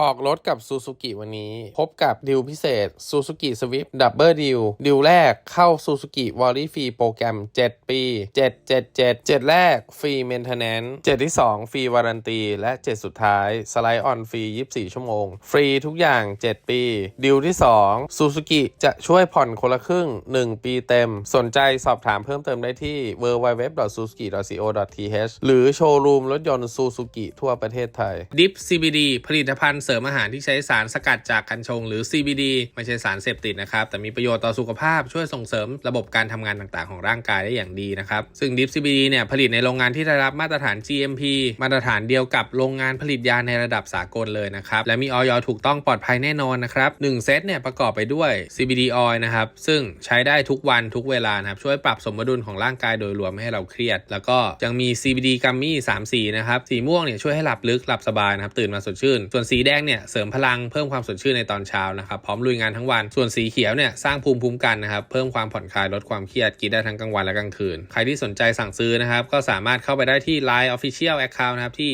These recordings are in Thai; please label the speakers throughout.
Speaker 1: ออกรถกับ Suzuki วันนี้ พบกับดิวพิเศษ Suzuki Swift Double Deal ดิวแรกเข้า Suzuki w a r r y Free โปรแกรม 7 ปี 7 7 7 7 แรก ฟรี Maintenance 7 ที่ 2 ฟรีวารันตี และ 7 สุดท้าย สไลด์ออนฟรี 24 ชั่วโมง ฟรีทุกอย่าง 7 ปี ดิวที่ 2 Suzuki จะช่วยผ่อนคนละครึ่ง 1 ปีเต็ม สนใจสอบถามเพิ่มเติมได้ที่ www.suzuki.co.th หรือโชว์รูมรถยนต์ Suzuki ทั่วประเทศไทย ดิฟ CBD ผลิตภัณฑ์เสริมอาหารที่ใช้สารสกัดจากกัญชง หรือ CBD ไม่ใช่สารเสพติดนะครับ แต่มีประโยชน์ต่อสุขภาพช่วยส่งเสริมระบบการทำงานต่างๆ ของร่างกายได้อย่างดีนะครับซึ่งดิฟ CBD เนี่ยผลิตในโรงงานที่ได้รับมาตรฐาน GMP มาตรฐานเดียวกับโรงงานผลิตยาในระดับสากลเลยนะครับและมีออยถูกต้องปลอดภัยแน่นอนนะครับ1เซตเนี่ยประกอบไปด้วย CBD oil นะครับซึ่งใช้ได้ทุกวันทุกเวลานะครับช่วยปรับสมดุลของร่างกายโดยรวมไม่ให้เราเครียด แล้วก็ยังมี CBD กัมมี่3สีนะครับสีม่วงเนี่ยช่วยให้หลับลึกหลับสบายนะครับตื่นมาสดชื่น ส่วนสีแดงเนี่ยเสริมพลังเพิ่มความสดชื่นในตอนเช้านะครับพร้อมลุยงานทั้งวันส่วนสีเขียวเนี่ยสร้างภูมิคุ้มกันนะครับเพิ่มความผ่อนคลายลดความเครียดกินได้ทั้งกลางวันและกลางคืน ใครที่สนใจสั่งซื้อนะครับก็สามารถเข้าไปได้ที่ Line Official Account นะครับที่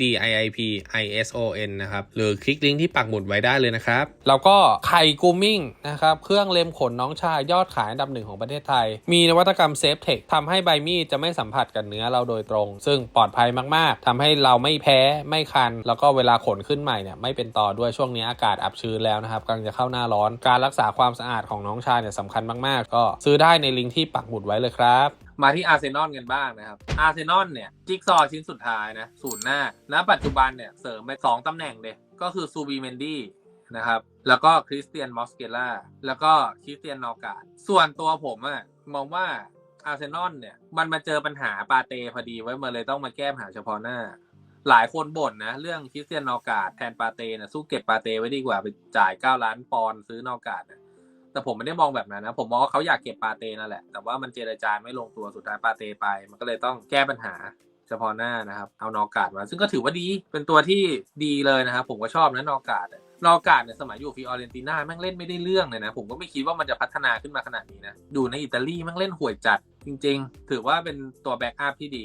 Speaker 1: @diipison นะครับหรือคลิกลิงก์ที่ปักหมุดไว้ได้เลยนะครับแล้วก็ไข่กูมิ่งนะครับเครื่องเล็มขนน้องชายยอดขายอันดับหนึ่งของประเทศไทย มีนวัตกรรมเซฟเทคทำให้ใบมีดจะไม่สัมผัสกับเนื้อเราโดยตรง ซึ่งปลอดภัยมากๆทำให้เราไม่แพ้ไม่คัน แล้วก็เวลาขนขึ้นใหม่เนี่ยไม่เป็นต่อด้วยช่วงนี้อากาศอับชื้นแล้วนะครับกำลังจะเข้าหน้าร้อน การรักษาความสะอาดของน้องชายเนี่ยสำคัญมากๆ ก็ซื้อได้ในลิงก์ที่ปักหมุดไว้เลยครับ
Speaker 2: มาที่อาร์เซนอลกันบ้างนะครับ อาร์เซนอลเนี่ย จิ๊กซอว์ชิ้นสุดท้ายนะศูนย์หน้า ณ ปัจจุบันเนี่ย เสริมไป 2 ตำแหน่งเลยก็คือซูบีเมนดี้นะครับ แล้วก็คริสเตียนมอสเกล่า แล้วก็คริสเตียนนอกาดส่วนตัวผมอะมองว่าอาร์เซนอลเนี่ย มันมาเจอปัญหาปาเตพอดีไว้มาเลยต้องมาแก้ปัญหาเฉพาะหน้า หลายคนบ่นนะ เรื่องคริสเตียนนอกาดแทนปาเตนะสู้เก็บปาเตไว้ดีกว่าไปจ่าย9ล้านปอนด์ซื้อนอกาดนะแต่ผมไม่ได้มองแบบนั้นนะ ผมมองว่าเขาอยากเก็บปาเตนั่นแหละ แต่ว่ามันเจรจาไม่ลงตัวสุดท้ายปาเตไป มันก็เลยต้องแก้ปัญหาเฉพาะหน้านะครับ เอานอกาดมา ซึ่งก็ถือว่าดี เป็นตัวที่ดีเลยนะครับ ผมก็ชอบนะนอกาดนอกาดเนี่ยสมัยอยู่ฟิออเรนติน่าแม่งเล่นไม่ได้เรื่องเลยนะ ผมก็ไม่คิดว่ามันจะพัฒนาขึ้นมาขนาดนี้นะ ดูในอิตาลีแม่งเล่นห่วยจัดจริง ๆ ถือว่าเป็นตัวแบ็กอัพที่ดี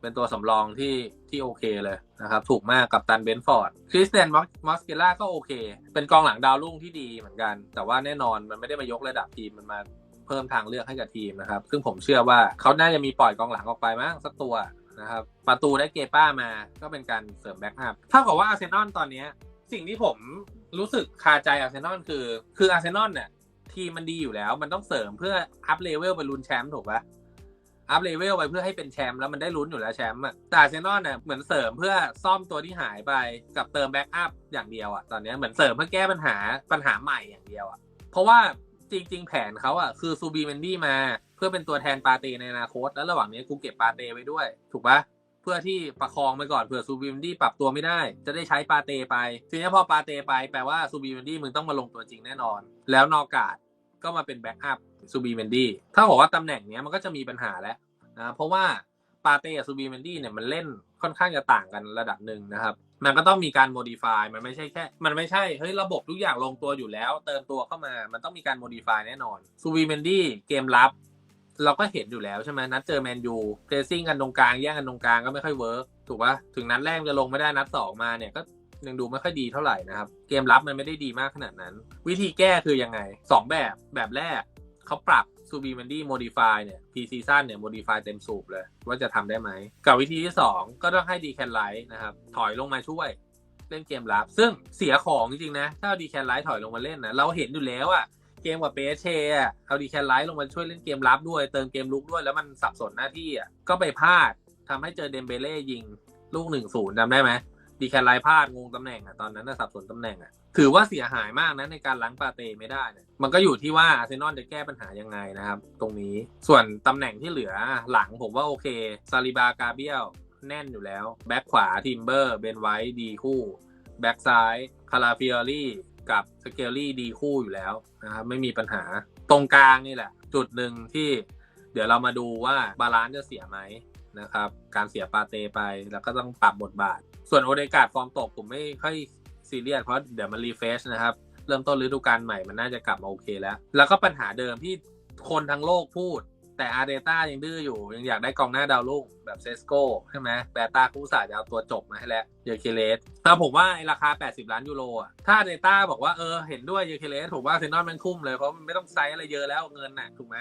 Speaker 2: เป็นตัวสำรองที่ที่โอเคเลยนะครับ ถูกมากกับตันเบนฟอร์ดคริสเตียนมอสเกล่าก็โอเค เป็นกองหลังดาวรุ่งที่ดีเหมือนกัน แต่ว่าแน่นอนมันไม่ได้มายกระดับทีมมันมาเพิ่มทางเลือกให้กับทีมนะครับ ซึ่งผมเชื่อว่าเขาน่าจะมีปล่อยกองหลังออกไปมั้งสักตัวนะครับประตูได้เกป้ามาก็เป็นการเสริมแบ็กอัพเท่ากับว่าอาร์เซนอลตอนนี้สิ่งที่ผมรู้สึกคาใจอาร์เซนอลคือ คืออาร์เซนอลเนี่ยทีมมันดีอยู่แล้ว มันต้องเสริมเพื่ออัพเลเวลไปลุ้นแชมป์ถูกปะ อัพเลเวลไปเพื่อให้เป็นแชมป์แล้วมันได้ลุ้นอยู่แล้วแชมป์อะแต่อาร์เซนอลเนี่ยเหมือนเสริมเพื่อซ่อมตัวที่หายไปกับเติมแบ็กอัพอย่างเดียวอะตอนนี้เหมือนเสริมเพื่อแก้ปัญหาปัญหาใหม่อย่างเดียวอะเพราะว่าจริง ๆ แผนเขาอะคือซูบีเมนดี้มา เพื่อเป็นตัวแทนปาเตในอนาคต แล้วระหว่างนี้กูเก็บปาเตไว้ด้วย ถูกปะเพื่อที่ประคองไปก่อนเผื่อซูบีเมนดี้ปรับตัวไม่ได้ จะได้ใช้ปาเตไป ทีนี้พอปาเตไปแปลว่าซูบีเมนดี้มึงต้องมาลงตัวจริงแน่นอน แล้วนอกาด ก็มาเป็นแบ็กอัพซูบีเมนดี้ถ้าบอกว่าตำแหน่งเนี้ยมันก็จะมีปัญหาแล้วนะเพราะว่าปาเต้กับซูบีเมนดี้เนี่ยมันเล่นค่อนข้างจะต่างกันระดับหนึ่งนะครับ มันก็ต้องมีการโมดิฟายมันไม่ใช่แค่ มันไม่ใช่เฮ้ยระบบทุกอย่างลงตัวอยู่แล้ว เติมตัวเข้ามามันต้องมีการโมดิฟายแน่นอนซูบีเมนดี้เกมรับ เราก็เห็นอยู่แล้วใช่ไหมนัดเจอแมนยูเพรสซิ่งกันตรงกลางแย่งกันตรงกลางก็ไม่ค่อยเวิร์กถูกปะถึงนัดแรกจะลงไม่ได้นัดสองมาเนี่ยก็ ยังดูไม่ค่อยดีเท่าไหร่นะครับ เกมรับมันไม่ได้ดีมากขนาดนั้น วิธีแก้คือยังไงสองแบบแบบแรกเขาปรับซูบีมันดี้โมดิฟายเนี่ยพีซีซั่นเนี่ยโมดิฟายเต็มสูบเลย ว่าจะทำได้ไหม กับวิธีที่ 2 ก็ต้องให้ดีแคนไลท์นะครับ ถอยลงมาช่วยเล่นเกมรับ ซึ่งเสียของจริงๆนะ ถ้าเอาดีแคนไลท์ถอยลงมาเล่นนะ เราเห็นอยู่แล้วอะเกมกับเปเชอะเอาดีแคนไลท์ลงมาช่วยเล่นเกมรับด้วย เติมเกมลุกด้วยแล้วมันสับสนหน้าที่อะก็ไปพลาดทำให้เจอเดมเบเล่ยิงลูกหนึ่งศูนย์จำได้ไหม ดีแคนไลพลาดงงตำแหน่งอะตอนนั้นน่ะสับสนตำแหน่งอะถือว่าเสียหายมากนะในการล้างปาเตไม่ได้เนี่ยมันก็อยู่ที่ว่าอาร์เซนอลจะแก้ปัญหายังไงนะครับ ตรงนี้ส่วนตำแหน่งที่เหลือหลังผมว่าโอเคซาลิบากาเบียลแน่นอยู่แล้ว แบ็คขวาทิมเบอร์เบนไวท์ดีคู่ แบ็คซ้ายคาราฟิออรี่กับสเกลลี่ดีคู่อยู่แล้วนะครับไม่มีปัญหาตรงกลางนี่แหละ จุดหนึ่งที่เดี๋ยวเรามาดูว่าบาลานซ์จะเสียไหม นะครับ การเสียปาเตไปแล้วก็ต้องปรับบทบาท ส่วนโอเดกาดฟอร์มตกผมไม่ค่อยซีเรียสเพราะเดี๋ยวมันรีเฟชนะครับ เริ่มต้นฤดูกาลใหม่มันน่าจะกลับมาโอเคแล้ว แล้วก็ปัญหาเดิมที่คนทั้งโลกพูด แต่อาร์เดต้ายังดื้ออยู่ ยังอยากได้กองหน้าดาวรุ่งแบบเซสโก้ใช่ไหมแบต้าคู่สาจะเอาตัวจบมาให้แล้วเยเคเลสแต่ผมว่าไอราคา 80 ล้านยูโรอะถ้าเดต้าบอกว่าเออเห็นด้วยเยเคเลสผมว่าเซนนอนมันคุ้มเลยเพราะมันไม่ต้องไซส์อะไรเยอะแล้วเงินน่ะถูกไหม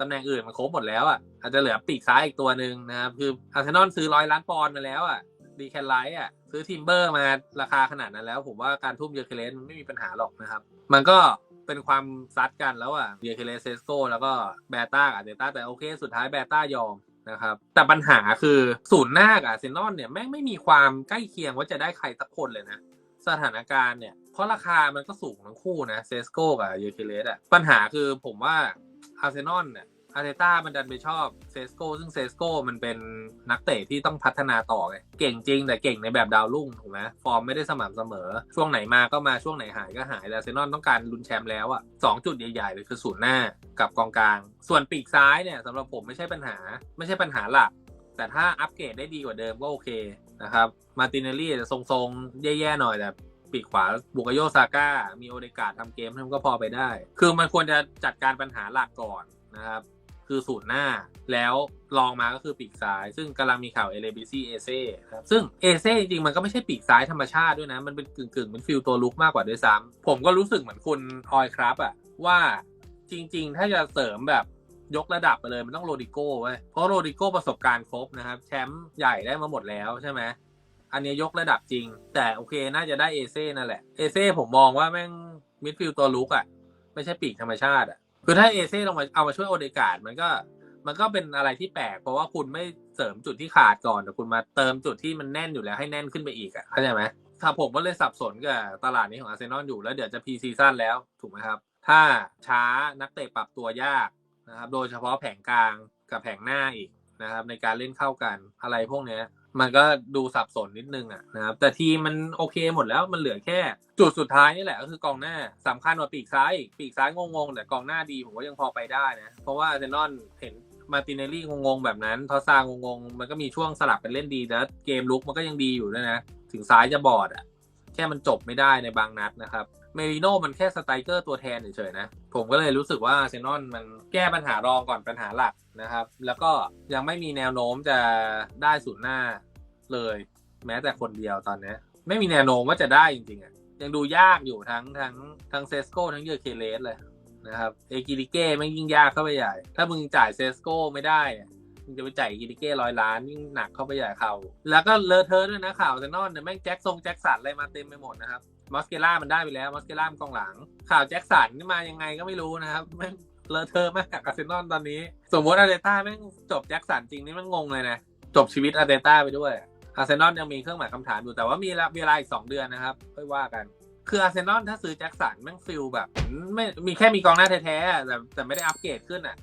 Speaker 2: ตำแหน่งอื่นมันครบหมดแล้วอะอาจจะเหลือปีกซ้ายอีกตัวหนึ่งนะครับ คืออาร์เซนอลซื้อร้อยล้านปอนด์มาแล้วอะดีแคนไลท์อะซื้อทิมเบอร์มาราคาขนาดนั้นแล้ว ผมว่าการทุ่มเยอร์เคเลสมันไม่มีปัญหาหรอกนะครับ มันก็เป็นความซัดกันแล้วอะเยอร์เคเลสเซสโกแล้วก็แบต้ากับเดต้าแต่โอเค สุดท้ายแบต้ายอมนะครับแต่ปัญหาคือศูนย์หน้ากับอาร์เซนอลเนี่ยแม่งไม่มีความใกล้เคียงว่าจะได้ใครสักคนเลยนะสถานการณ์เนี่ยเพราะราคามันก็สูงทั้งคู่นะเซสโกกับเยอร์เคเลสอะปัญหาคือผมว่า อาร์เซนอลเนี่ยอาร์เตต้ามันดันไปชอบเซสโกซึ่งเซสโกมันเป็นนักเตะที่ต้องพัฒนาต่อไงเก่งจริงแต่เก่งในแบบดาวรุ่งถูกไหมฟอร์มไม่ได้สม่ำเสมอ ช่วงไหนมาก็มาช่วงไหนหายก็หายแต่อาร์เซนอลต้องการลุ้นแชมป์แล้วอะสองจุดใหญ่ๆเลยคือศูนย์หน้ากับกองกลาง ส่วนปีกซ้ายเนี่ยสำหรับผมไม่ใช่ปัญหา ไม่ใช่ปัญหาหลัก แต่ถ้าอัปเกรดได้ดีกว่าเดิมก็โอเคนะครับมาตินเนลลี่จะทรงๆแย่ๆหน่อยแต่ ปีกขวาบุกโยซาก้า มีโอเดกาดทำเกมมันก็พอไปได้ คือมันควรจะจัดการปัญหาหลักก่อนนะครับ คือศูนย์หน้าแล้วลองมาก็คือปีกซ้าย ซึ่งกำลังมีข่าวเอเลบิซี่เอเซ่ครับซึ่งเอเซ่จริงมันก็ไม่ใช่ปีกซ้ายธรรมชาติด้วยนะ มันเป็นกึ่งๆเป็นฟิลตัวลุกมากกว่าด้วยซ้ำผมก็รู้สึกเหมือนคุณออยครับอะว่าจริง ๆ ถ้าจะเสริมแบบยกระดับไปเลยมันต้องโรดิโก้ไว้ยเพราะโรดิโก้ประสบการณ์ครบนะครับ แชมป์ใหญ่ได้มาหมดแล้วใช่ไหม อันนี้ยกระดับจริง แต่โอเคน่าจะได้เอเซ่นั่นแหละเอเซ่ผมมองว่าแม่งมิดฟิลตัวลุกอะไม่ใช่ปีกธรรมชาติอะคือถ้าเอเซ่ลงมาเอามาช่วยโอเดกาดมันก็มันก็เป็นอะไรที่แปลกเพราะว่าคุณไม่เสริมจุดที่ขาดก่อนแต่คุณมาเติมจุดที่มันแน่นอยู่แล้วให้แน่นขึ้นไปอีกอะเข้าใจไหมถ้าผมก็เลยสับสนกับตลาดนี้ของอาร์เซนอลอยู่แล้วเดี๋ยวจะพีซีซั่นแล้วถูกไหมครับ ถ้าช้านักเตะปรับตัวยากนะครับ โดยเฉพาะแผงกลางกับแผงหน้าอีกนะครับ ในการเล่นเข้ากันอะไรพวกเนี้ย มันก็ดูสับสนนิดนึงอะนะครับ แต่ทีมมันโอเคหมดแล้วมันเหลือแค่ จุดสุดท้ายนี่แหละก็คือกองหน้าสำคัญกว่าปีกซ้าย ปีกซ้ายงงๆแต่กองหน้าดีผมก็ยังพอไปได้นะ เพราะว่าเซนอลเห็นมาตินเนลลี่งงๆแบบนั้นทอซางงงๆมันก็มีช่วงสลับกันเล่นดีแล้วเกมลุกมันก็ยังดีอยู่ด้วยนะ ถึงซ้ายจะบอดอะ แค่มันจบไม่ได้ในบางนัดนะครับเมริโน่มันแค่สไตรเกอร์ตัวแทนเฉยๆนะ ผมก็เลยรู้สึกว่าเซนอลมันแก้ปัญหารองก่อนปัญหาหลักนะครับ แล้วก็ยังไม่มีแนวโน้มจะได้ศูนย์หน้า เลย แม้แต่คนเดียวตอนนี้ไม่มีแนวโน้มว่าจะได้จริงๆอะยังดูยากอยู่ทั้งทั้งทั้งเซสโก้ทั้งเยอเคเลสเลยนะครับเอกิริเก้ไม่ยิ่งยากเข้าไปใหญ่ ถ้ามึงจ่ายเซสโก้ไม่ได้มึงจะไปจ่ายกิริเก้ร้อยล้านยิ่งหนักเข้าไปใหญ่เขาแล้วก็เลอเทอะด้วยนะข่าวเซนอลเนี่ยแม่งแจ็คทรงแจ็คสันอะไรมาเต็มไปหมดนะครับมอสเกล่ามันได้ไปแล้วมอสเกล่ามันกองหลัง ข่าวแจ็คสันนี่มายังไงก็ไม่รู้นะครับแม่งเลอเทอะมากอาร์เซนอลตอนนี้ สมมติอาร์เตต้าแม่งจบแจ็คสันจริงนี่มันงงเลยนะจบชีวิตอาร์เตต้าไปด้วย อาร์เซนอลยังมีเครื่องหมายคำถามอยู่แต่ว่ามีเวลาอีกสองเดือนนะครับค่อยว่ากัน คืออาร์เซนอลถ้าซื้อแจ็คสันแม่งฟิลแบบ ไม่มีแค่มีกองหน้าแท้ๆแต่แต่ไม่ได้อัปเกรดขึ้นอะ